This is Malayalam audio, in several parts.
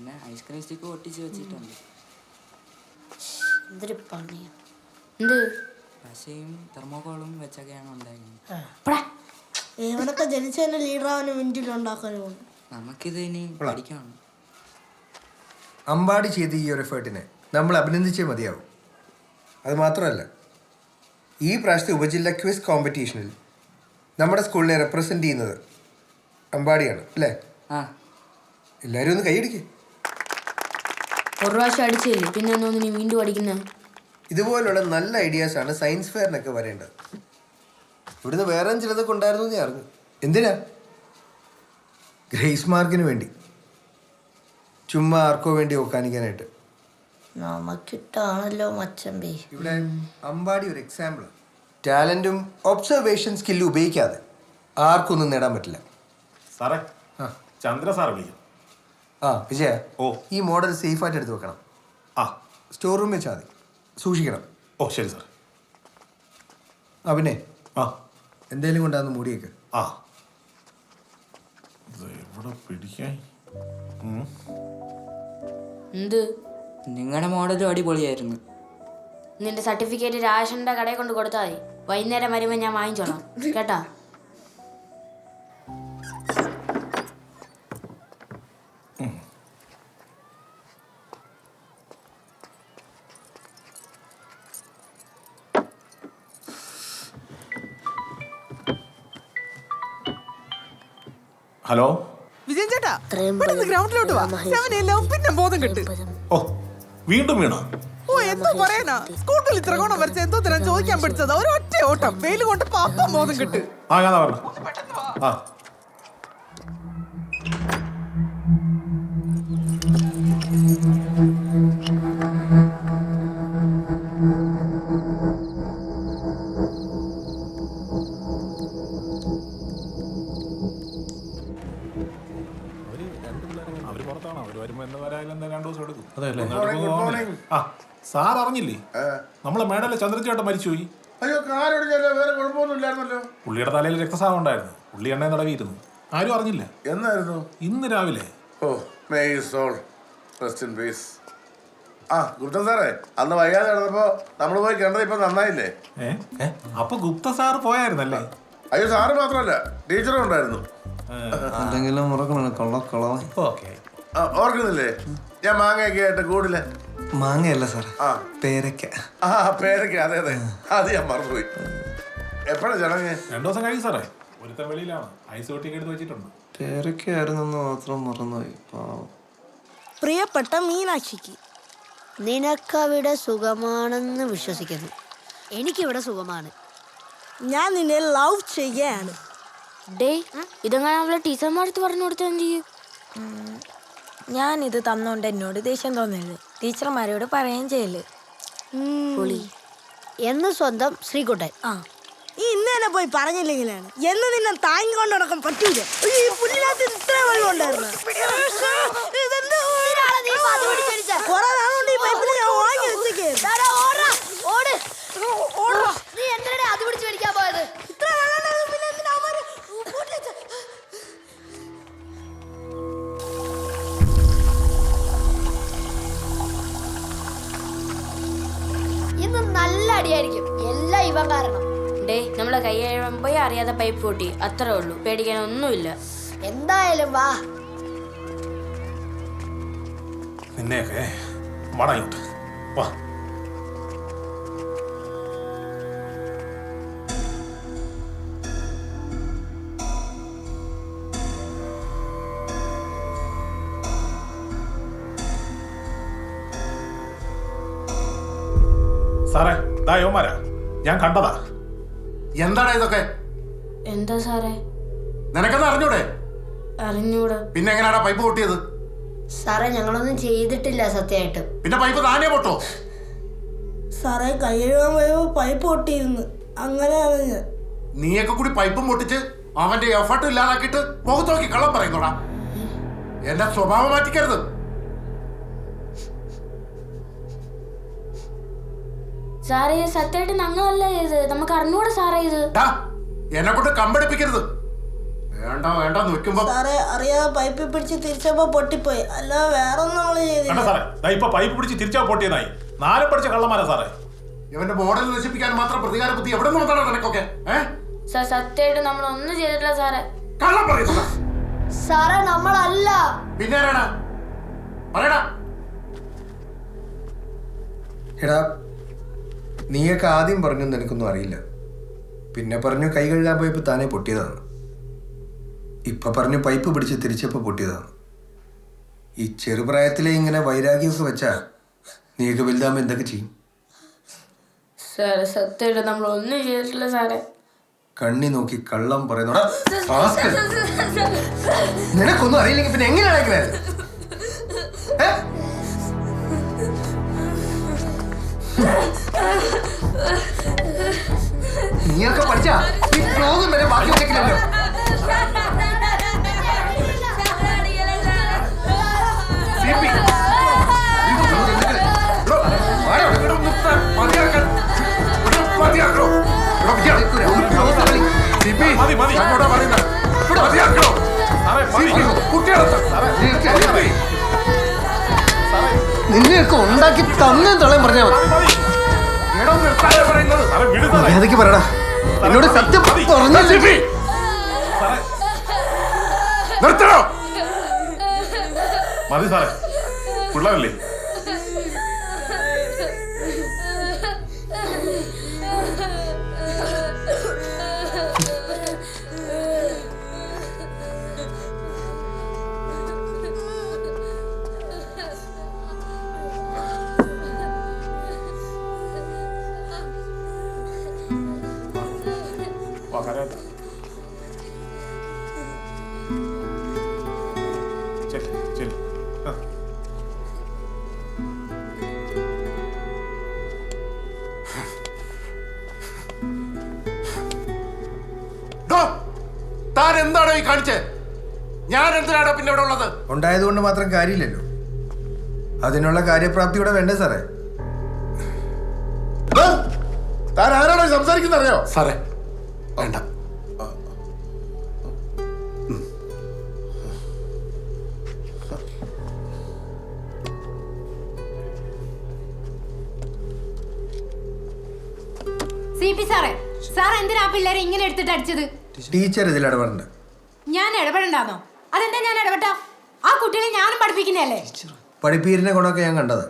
പിന്നെ ഐസ്ക്രീം സ്റ്റിക്ക് ഒട്ടിച്ച് വെച്ചിട്ടുണ്ട്. എന്തൊരു പണിയാ. എന്ത്? പശയും തെർമോക്കോളും വെച്ചൊക്കെയാണ് ഉണ്ടായിരുന്നത്. പടാ. ഇവനൊക്കെ ജനിച്ചതിന്റെ ലീഡറാവാനും മിനിറ്റിൽ ഉണ്ടാക്കാനും നമുക്കിത് ഇനി പഠിക്കണം. അമ്പാടി ചെയ്ത ഈ ഒരു എഫേർട്ടിനെ നമ്മൾ അഭിനന്ദിച്ചേ മതിയാവും. അത് മാത്രമല്ല ഈ പ്രാവശ്യത്തെ ഉപജില്ല ക്വിസ് കോമ്പറ്റീഷനിൽ നമ്മുടെ സ്കൂളിനെ റെപ്രസെന്റ് ചെയ്യുന്നത് അമ്പാടിയാണ് അല്ലേ? ആ. എല്ലാവരും ഒന്ന് കൈയടിക്ക് ഒരു പ്രാവശ്യം അടിച്ചില്ലേ പിന്നെ എന്നൊന്ന് നീ വീണ്ടും അടിക്കുന്ന? ഇതുപോലുള്ള നല്ല ഐഡിയാസ് ആണ് സയൻസ് ഫെയറിനൊക്കെ വരേണ്ടത് ഇവിടുന്ന് വേറെ ചിലതൊക്കെ ഉണ്ടായിരുന്നു എന്ന് ഞാൻ അറിഞ്ഞു. എന്തിനാ? ഗ്രേസ് മാർക്കിന് വേണ്ടി. ചുമ്മാ ആർക്കോ വേണ്ടി ഒക്കാനിക്കാനായിട്ട് നമുക്കിട്ടാണല്ലോ മച്ചമ്പി. ഇവിടെ അമ്പാടി ഒരു എക്സാമ്പിൾ ടാലന്റും ഒബ്സർവേഷൻ സ്കില്ലും ഉപയോഗിക്കാതെ ആർക്കൊന്നും നേടാൻ പറ്റില്ല. സാറേ. ചന്ദ്ര സാർ വിളിക്കും ആ വിജയ ഓ. ഈ മോഡൽ സേഫായിട്ട് എടുത്ത് വെക്കണം. ആ. സ്റ്റോർ റൂമിൽ വെച്ചാൽ മതി. സൂക്ഷിക്കണം. ഓ ശരി സാർ ആ പിന്നെ? ആ. എന്തേലും കൊണ്ടാന്ന് മൂടിയേക്ക്. ആ. ഇത് എവിടെ പിടിക്കാൻ? ഉം. എന്ത്? നിങ്ങളുടെ മോഡലും അടിപൊളിയായിരുന്നു. നിന്റെ സർട്ടിഫിക്കറ്റ് രാഷന്റെ കടയിൽ കൊണ്ട് കൊടുത്താൽ മതി. വൈകുന്നേരം വരുമ്പോൾ ഞാൻ വാങ്ങിച്ചോളാം. കേട്ടാ? ഹലോ? വിജയൻ ചേട്ടാ പെട്ടെന്ന് ഗ്രൗണ്ടിലോട്ട് വാ. സെവനെല്ലാം പിന്നെ ബോധം കെട്ട്. ഓ വീണ്ടും വീണോ? ഓ എന്തോ പറയാനാ. സ്കൂട്ടിൽ ഇത്ര കോണം വരച്ച എന്തോ തരാൻ ചോദിക്കാൻ പഠിച്ചതാ. ഒരു ഒറ്റ ഓട്ടം. വെയിൽ കൊണ്ട് പാപ്പം ബോധം കെട്ട്. ആ ഞാൻ പറഞ്ഞു ആ. വരായാലും എന്താ രണ്ടു ദിവസം എടുക്കും. ആ സാർ അറിഞ്ഞില്ലേ? നമ്മളെ മേഡൽ ചന്ദ്രചേട്ടൻ മരിച്ചുപോയി അയ്യോ കാലൊടിഞ്ഞല്ലോ വേറെ കുഴപ്പമൊന്നും ഇല്ലായിരുന്നല്ലോ. പുള്ളിയുടെ തലയിൽ രക്തസ്രാവം ഉണ്ടായിരുന്നു. പുള്ളി എണ്ണയെ തടവിയിരുന്നു. ആരും അറിഞ്ഞില്ല. എന്നായിരുന്നു? ഇന്ന് രാവിലെ. ഓ may soul rest in peace ആ ഗുപ്ത സാറേ അന്ന് വൈകാതെ കിടന്നപ്പോ നമ്മൾ പോയി കണ്ടത് ഇപ്പൊ നന്നായില്ലേ? അപ്പൊ ഗുപ്ത സാർ പോയായിരുന്നല്ലേ? അയ്യോ സാറ് മാത്രമല്ല ടീച്ചറും ഉണ്ടായിരുന്നു. എന്തെങ്കിലും മുറക്കണം കൊള്ള. ഓക്കെ. ആ, ഓർക്കുന്നില്ലേ? ഞാൻ മാങ്ങയൊക്കെ ആയിട്ട് കൂടില്ല. മാങ്ങയല്ല സാർ ആ. പേരയ്ക്ക. ആ പേരൊക്കെ അതെ അതെ. അത് ഞാൻ മറന്നുപോയി. എപ്പോഴാ ചടങ്ങ്? രണ്ടു ദിവസം കഴിയും സാറേ. ഒരുത്തൻ വെളിയിലാണ്. ഐസ് ഒട്ടിയൊക്കെ എടുത്ത് വെച്ചിട്ടുണ്ട്. പേരയ്ക്കായിരുന്നെന്ന് മാത്രം മറന്നുപോയി. പാവം. പ്രിയപ്പെട്ട മീനാക്ഷിക്ക് നിനക്കവിടെ സുഖമാണെന്ന് വിശ്വസിക്കുന്നു. എനിക്കിവിടെ സുഖമാണ്. ഞാൻ നിന്നെ ലവ് ചെയ്യാണ്. ഡേ ഇതെങ്ങനെ അവളെ ടീച്ചർമാരടുത്ത് പറഞ്ഞു കൊടുത്താൽ എന്ത് ചെയ്യും? ഞാൻ ഇത് തന്നോണ്ട് എന്നോട് ദേഷ്യം തോന്നരുത്. ടീച്ചർമാരോട് പറയുകയും ചെയ്യൽ. പൊളി. എന്ന് സ്വന്തം ശ്രീകുട്ടൻ. ആ. ഈ ഇന്ന് തന്നെ പോയി പറഞ്ഞില്ലെങ്കിലാണ്. എന്ന് നിന്നെ താങ്ങിക്കൊണ്ട് നടക്കാൻ പറ്റൂല. ഈ പുല്ലിനകത്ത് ഇത്ര വെള്ളം ഉണ്ടായിരുന്നു. കുറെ നാളുകൊണ്ട് ഈ പൈപ്പിൽ ഞാൻ വാങ്ങി വെച്ചേക്കായിരുന്നു ഡേ പോയി കൈ അറിയാതെ പൈപ്പ് പൊട്ടി അത്രേ ഉള്ളൂ. പേടിക്കാനൊന്നുമില്ല. എന്തായാലും വാ. നിന്നെയൊക്കെ മടങ്ങിട്ട് വാ. സാറേ ദാ യോമാരാ ഞാൻ കണ്ടതാ. എന്താണ് ഇതൊക്കെ? എന്താ സാറേ? നിനക്കെന്ന് അറിഞ്ഞൂടെ? അറിഞ്ഞൂടാ. പിന്നെ എങ്ങനെയാടാ പൈപ്പ് പൊട്ടിയത്? സാറേ ഞങ്ങളൊന്നും ചെയ്തിട്ടില്ല സത്യമായിട്ട്. പിന്നെ പൈപ്പ് താനേ പൊട്ടോ? സാറേ കൈ കഴുകാൻ പോയപ്പോ പൈപ്പ് പൊട്ടിയിരുന്നു. അങ്ങനെ ഞാൻ നീയൊക്കെ കൂടി പൈപ്പും പൊട്ടിച്ച് അവന്റെ എഫർട്ട് ഇല്ലാതാക്കിയിട്ട് മുഖത്ത് നോക്കി കള്ളം പറയുന്നോടാ. എന്റെ സ്വഭാവം മാറ്റിക്കരുത്. സാറേ സത്യമായിട്ട് ഞങ്ങളല്ല ഇത് നമുക്ക് അറിഞ്ഞൂടെ സാറേ ഇത്. എന്നെ കൊണ്ട് കമ്പടിപ്പിക്കരുത്. വേണ്ട വേണ്ട സാറേ അറിയാ പൈപ്പിൽ പിടിച്ച് തിരിച്ചപ്പോ പൊട്ടിപ്പോയി. അല്ല വേറെ ഒന്നും നമ്മൾ ചെയ്തില്ല സാറേ ദാ ഇപ്പൊ പൈപ്പ് പിടിച്ച് തിരിച്ചാ പൊട്ടിയതായി നാല് പഠിച്ച കള്ളന്മാരാ സാറേ. ഇവന്റെ മോഡൽ നശിപ്പിക്കാൻ മാത്രം പ്രതികാര ബുദ്ധി എവിടെ നിന്ന് വന്നാണ് നിനക്കൊക്കെ? ഏഹ് സാർ സത്യമായിട്ട് നമ്മൾ ഒന്നും ചെയ്തിട്ടില്ല സാറേ. കള്ളം പറയുന്നത് സാറേ. നമ്മളല്ല. പിന്നെ ആരാടാ പറയടാ. എടാ നീയൊക്കെ ആദ്യം പറഞ്ഞു നിനക്കൊന്നും അറിയില്ല. പിന്നെ പറഞ്ഞു കൈ കഴുകാൻ പോയപ്പോൾ താനേ പൊട്ടിയതാണ്. ഇപ്പൊ പറഞ്ഞു പൈപ്പ് പിടിച്ച് തിരിച്ചപ്പോൾ പൊട്ടിയതാണ്. ഈ ചെറുപ്രായത്തിലെ ഇങ്ങനെ വൈരാഗ്യമൊക്കെ വെച്ചാ നീയൊക്കെ വലുതാകുമ്പോൾ എന്തൊക്കെ ചെയ്യും? സാറേ സത്യമായിട്ട് നമ്മൾ ഒന്നും ചെയ്തിട്ടില്ല സാറേ. കണ്ണി നോക്കി കള്ളം പറയുന്നോടാ rascal. നിനക്കൊന്നും അറിയില്ലെങ്കിൽ പിന്നെ എങ്ങനെയാണ് ഇങ്ങനെ? ഏ? നീയൊക്കെ പഠിച്ചാ? ഈ വരെ ബാക്കി CP. നിന്നെയൊക്കെ ഉണ്ടാക്കി തന്നെ തള്ളയും പറഞ്ഞാൽ മതി. മര്യാദയ്ക്ക് പറയടാ. എന്നോട് സത്യം മതി. പറഞ്ഞു CP, സാറേ നിർത്തണോ മതി സാറേ പിള്ളേരല്ലേ കരയണ്ട. ചെല്ല്, ചെല്ല്. ആ. ഡോ, താൻ എന്താണോ ഈ കാണിച്ചത് ഞാൻ എന്തിനാണോ പിന്നെ ഇവിടെ ഉള്ളത് ഉണ്ടായതുകൊണ്ട് മാത്രം കാര്യമില്ലല്ലോ അതിനുള്ള കാര്യപ്രാപ്തി ഇവിടെ വേണ്ടേ സാറേ താൻ ആരാണോ സംസാരിക്കുന്നറിയോ സാറേ വേണ്ട. സി പി സാറേ സാർ എന്തിനാ പിള്ളേരെ ഇങ്ങനെ എടുത്തിട്ട് അടിച്ചത്? ടീച്ചർ ഇതിൽ ഇടപെടണ്ട. ഞാൻ ഇടപെടണ്ടാന്നോ? അതെന്താ ഞാൻ ഇടപെട്ട? ആ കുട്ടികളെ ഞാനും പഠിപ്പിക്കുന്നതല്ലേ? പഠിപ്പീരിനെ ഗുണമൊക്കെ ഞാൻ കണ്ടത്.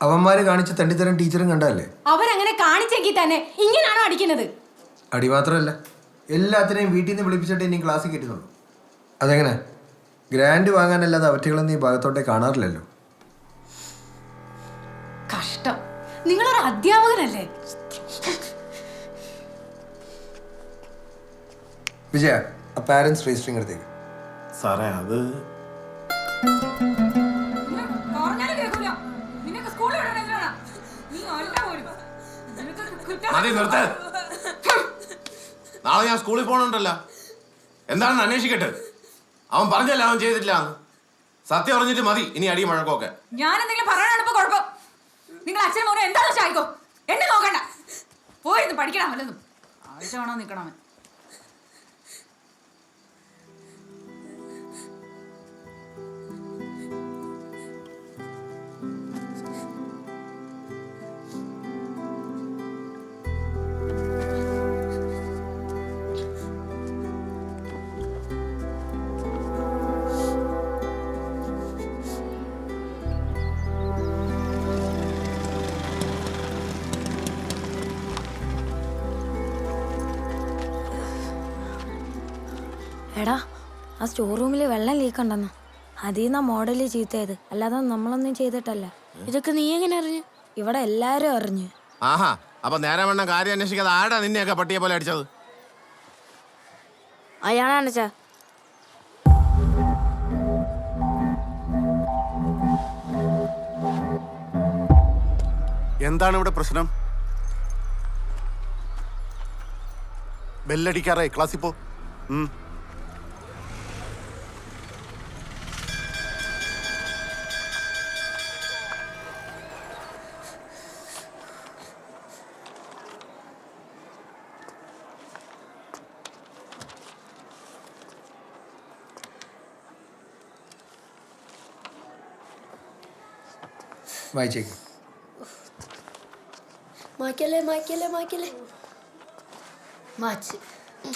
അവന്മാര് കാണിച്ച തണ്ടിത്തരം ടീച്ചറും കണ്ടതല്ലേ? അവരങ്ങനെ കാണിച്ചെങ്കിൽ തന്നെ ഇങ്ങനാണോ അടിക്കുന്നത്? അടി മാത്രമല്ല എല്ലാത്തിനെയും വീട്ടിൽ നിന്ന് വിളിപ്പിച്ചിട്ട് ഇനി ക്ലാസ്സിൽ കിട്ടുന്നുള്ളൂ അതെങ്ങനെ? ഗ്രാൻഡ് വാങ്ങാനല്ലാതെ അവറ്റകളൊന്നും ഈ ഭാഗത്തോട്ടേ കാണാറില്ലല്ലോ. കഷ്ടം. നിങ്ങളൊരു അധ്യാപകനല്ലേ? വിജയ പാരൻസ് രജിസ്റ്ററിങ് എടുത്തേക്ക്. സാറേ അത് മതി നിർത്ത്. നാളെ ഞാൻ സ്കൂളിൽ പോകണുണ്ടല്ലോ എന്താണെന്ന് അന്വേഷിക്കട്ടെ. അവൻ പറഞ്ഞല്ല അവൻ ചെയ്തിട്ടില്ല സത്യം പറഞ്ഞിട്ട് മതി. ഇനി അടി മഴക്കൊക്കെ ഞാൻ എന്തെങ്കിലും പറയാനാണ് ഇപ്പൊ കുഴപ്പം? നിങ്ങൾ അച്ഛൻ മോനെ എന്താണെന്ന് ചായ്ക്കോ എന്നെ നോക്കണ്ട. പോയിരുന്നു പഠിക്കണം വല്ലതും ആവശ്യമാണോ നിൽക്കണം എടാ ആ സ്റ്റോർ റൂമിൽ വെള്ളം ലീക്ക് ഉണ്ടെന്ന്. അതിൽ നിന്നാ മോഡൽ ചീത്തയത്. അല്ലാതെ നമ്മളൊന്നും ചെയ്തിട്ടല്ല. ഇതൊക്കെ നീ എങ്ങനെ അറിഞ്ഞു? ഇവിടെ എല്ലാരും അറിഞ്ഞു. ആഹാ അപ്പൊ നേരെ വേണം കാര്യം അന്വേഷിക്കാതെ ആടാ നിന്നെയൊക്കെ പട്ടിയെ പോലെ അടിച്ചത്? അയാളാണ് എന്താണ് ഇവിടെ പ്രശ്നം? ബെല്ലടിക്കാറായി. ക്ലാസ്സിൽ പോ. ഉം. വായിച്ചേക്ക് മായ്ക്കല്ലേ മായ്ക്കല്ലേ മായ്ക്കല്ലേ മാച്ച് ഉം.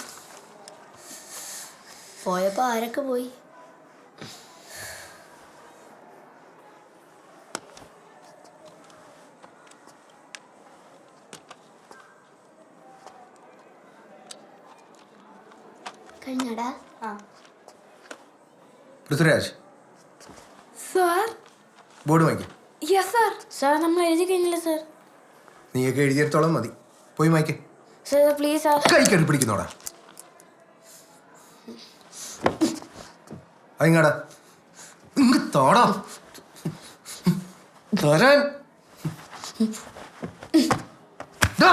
പോയപ്പോ ആരൊക്കെ പോയി? കഴിഞ്ഞടാ. പൃഥ്വിരാജ്. സാർ? ബോർഡ് വാങ്ങിക്കും യെസ് സാർ സാർ നമ്മൾ എഴുതി കഴിഞ്ഞില്ല സാർ നീയൊക്കെ എഴുതിയെടുത്തോളം മതി. പോയി വായിക്കേ. സാർ പ്ലീസ് സാർ കൈ കെട്ടി പിടിക്കുന്നോടാ. അതിങ്ങാടാ? ഇങ്ങ് തോടാ. തരാൻ. ദാ.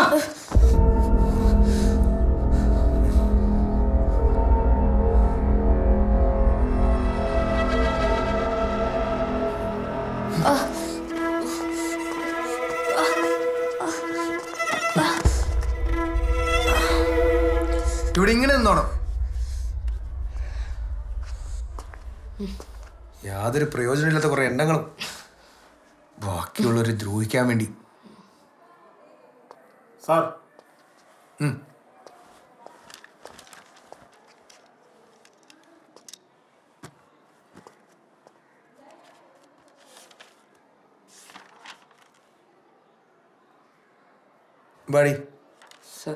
യാതൊരു പ്രയോജനമില്ലാത്ത കുറേ എണ്ണങ്ങളും ബാക്കിയുള്ളവരെ ദ്രോഹിക്കാൻ വേണ്ടി. സാർ. ഉം. ബാടി സർ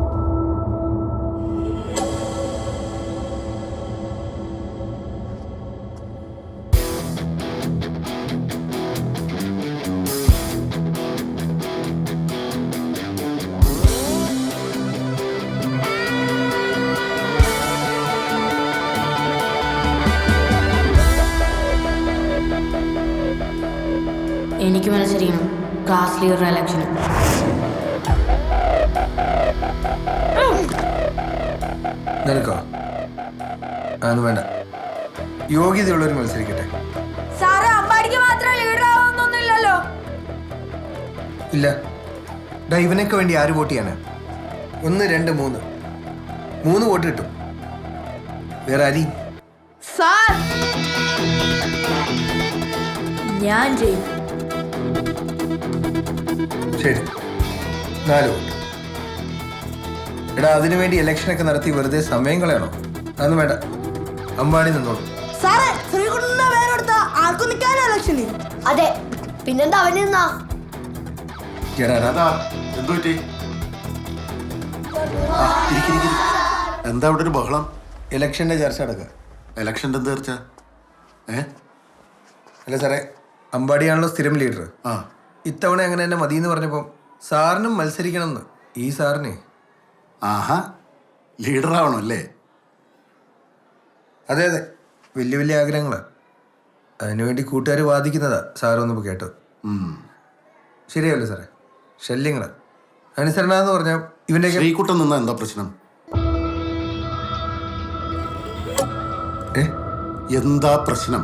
എനിക്ക് മത്സരിക്കണം ക്ലാസ് ലീഡർ ഇലക്ഷന് നിനക്കോ? അതൊന്നും വേണ്ട. യോഗ്യതയുള്ളവർ മത്സരിക്കട്ടെ. സാറ് അമ്പാടിക്ക് മാത്രം ലീഡർ ആവുന്നൊന്നുമില്ലല്ലോ ഇല്ല. ഡാ ഇവനൊക്കെ വേണ്ടി ആര് വോട്ട് ചെയ്യാനാ? ഒന്ന് രണ്ട് മൂന്ന്. മൂന്ന് വോട്ട് കിട്ടും. വേറെ അരി സാർ! ഞാൻ ചെയ്യും. ശരി. നാല് വോട്ട്. എടാ അതിനു വേണ്ടി ഇലക്ഷനൊക്കെ നടത്തി വെറുതെ സമയം കളയണോ? അതൊന്നും വേണ്ട. അമ്പാടി നിന്നോളൂ. സാറേ ശ്രീകുട്ടന്റെ പേരെടുത്ത ആർക്കും നിൽക്കാനോ ഇലക്ഷനിൽ അതെ പിന്നെന്താ അവന് നിന്നാ എന്തു? അവിടെ ഒരു ബഹളം? ഇലക്ഷന്റെ ചർച്ച നടക്കുക. ഇലക്ഷന്റെ ചർച്ച? തീർച്ച ഏ? അല്ല സാറേ അമ്പാടിയാണല്ലോ സ്ഥിരം ലീഡർ ആ. ഇത്തവണ അങ്ങനെ തന്നെ മതി എന്ന് പറഞ്ഞപ്പോൾ സാറിനും മത്സരിക്കണം എന്ന് ഈ സാറിനെ. ആഹാ. ലീഡർ ആവണം അല്ലേ? അതെ അതെ. വലിയ വലിയ ആഗ്രഹങ്ങളാണ് അതിനുവേണ്ടി കൂട്ടുകാർ വാദിക്കുന്നതാ സാറൊന്നും കേട്ടത്. ശരിയല്ലേ സാറേ? ശല്യങ്ങളാ. അനുസരണ എന്ന് പറഞ്ഞാൽ ഇവന്റെ ശ്രീകുട്ടൻ നിന്നാ എന്താ പ്രശ്നം? എന്താ പ്രശ്നം?